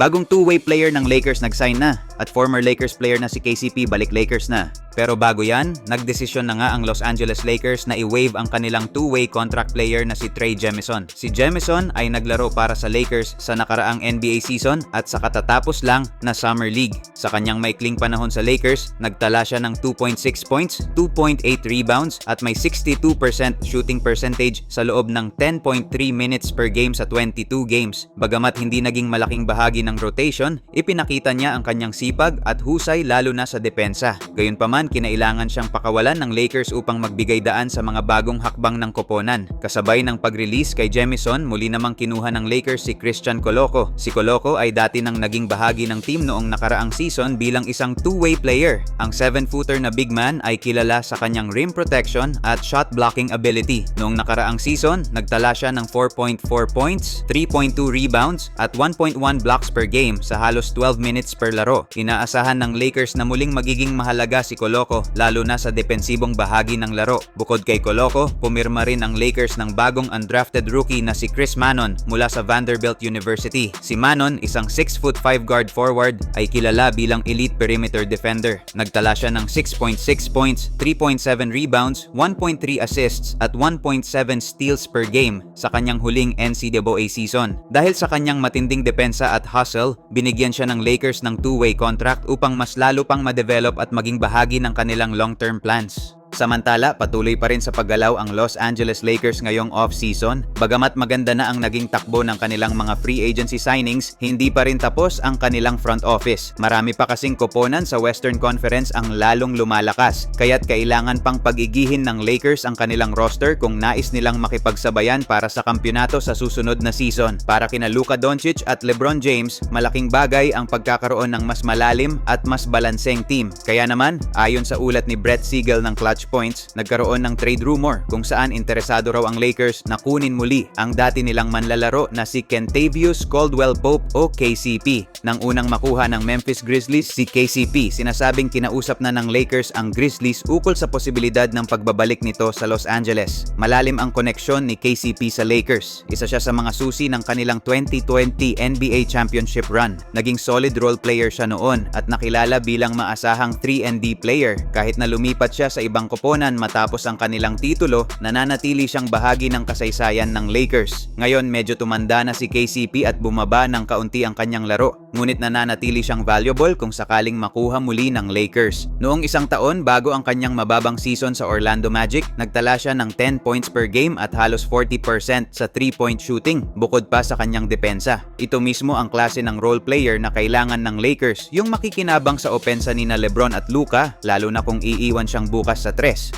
Bagong two-way player ng Lakers nag-sign na at former Lakers player na si KCP balik Lakers na. Pero bago yan, nagdesisyon na nga ang Los Angeles Lakers na i-waive ang kanilang two-way contract player na si Trey Jemison. Si Jemison ay naglaro para sa Lakers sa nakaraang NBA season at sa katatapos lang na Summer League. Sa kanyang maikling panahon sa Lakers, nagtala siya ng 2.6 points, 2.8 rebounds at may 62% shooting percentage sa loob ng 10.3 minutes per game sa 22 games. Bagamat hindi naging malaking bahagi ng rotation, ipinakita niya ang kanyang sipag at husay lalo na sa depensa. Gayunpaman, kinailangan siyang pakawalan ng Lakers upang magbigay daan sa mga bagong hakbang ng koponan. Kasabay ng pag-release kay Jemison, muli namang kinuha ng Lakers si Christian Coloco. Si Coloco ay dati nang naging bahagi ng team noong nakaraang season bilang isang two-way player. Ang 7-footer na big man ay kilala sa kanyang rim protection at shot blocking ability. Noong nakaraang season, nagtala siya ng 4.4 points, 3.2 rebounds at 1.1 blocks per game sa halos 12 minutes per laro. Inaasahan ng Lakers na muling magiging mahalaga si Coloco lalo na sa depensibong bahagi ng laro. Bukod kay Coloco, pumirma rin ang Lakers ng bagong undrafted rookie na si Chris Manon mula sa Vanderbilt University. Si Manon, isang 6'5 guard forward, ay kilala bilang elite perimeter defender. Nagtala siya ng 6.6 points, 3.7 rebounds, 1.3 assists at 1.7 steals per game sa kanyang huling NCAA season. Dahil sa kanyang matinding depensa at hustle, binigyan siya ng Lakers ng two-way contract upang mas lalo pang ma-develop at maging bahagi ng kanilang long-term plans. Samantala, patuloy pa rin sa paggalaw ang Los Angeles Lakers ngayong off-season. Bagamat maganda na ang naging takbo ng kanilang mga free agency signings, hindi pa rin tapos ang kanilang front office. Marami pa kasing koponan sa Western Conference ang lalong lumalakas, kaya't kailangan pang pag-igihin ng Lakers ang kanilang roster kung nais nilang makipagsabayan para sa kampyonato sa susunod na season. Para kina Luka Doncic at LeBron James, malaking bagay ang pagkakaroon ng mas malalim at mas balanseng team. Kaya naman, ayon sa ulat ni Brett Siegel ng Clutch Points, nagkaroon ng trade rumor kung saan interesado raw ang Lakers na kunin muli ang dati nilang manlalaro na si Kentavious Caldwell Pope o KCP. Nang unang makuha ng Memphis Grizzlies si KCP, sinasabing kinausap na ng Lakers ang Grizzlies ukol sa posibilidad ng pagbabalik nito sa Los Angeles. Malalim ang koneksyon ni KCP sa Lakers. Isa siya sa mga susi ng kanilang 2020 NBA Championship run. Naging solid role player siya noon at nakilala bilang maasahang 3 and D player kahit na lumipat siya sa ibang koponan matapos ang kanilang titulo, nananatili siyang bahagi ng kasaysayan ng Lakers. Ngayon medyo tumanda na si KCP at bumaba ng kaunti ang kanyang laro. Ngunit nananatili siyang valuable kung sakaling makuha muli ng Lakers. Noong isang taon bago ang kanyang mababang season sa Orlando Magic, nagtala siya ng 10 points per game at halos 40% sa 3-point shooting bukod pa sa kanyang depensa. Ito mismo ang klase ng role player na kailangan ng Lakers, yung makikinabang sa opensa ni na Lebron at Luka, lalo na kung iiwan siyang bukas sa tres.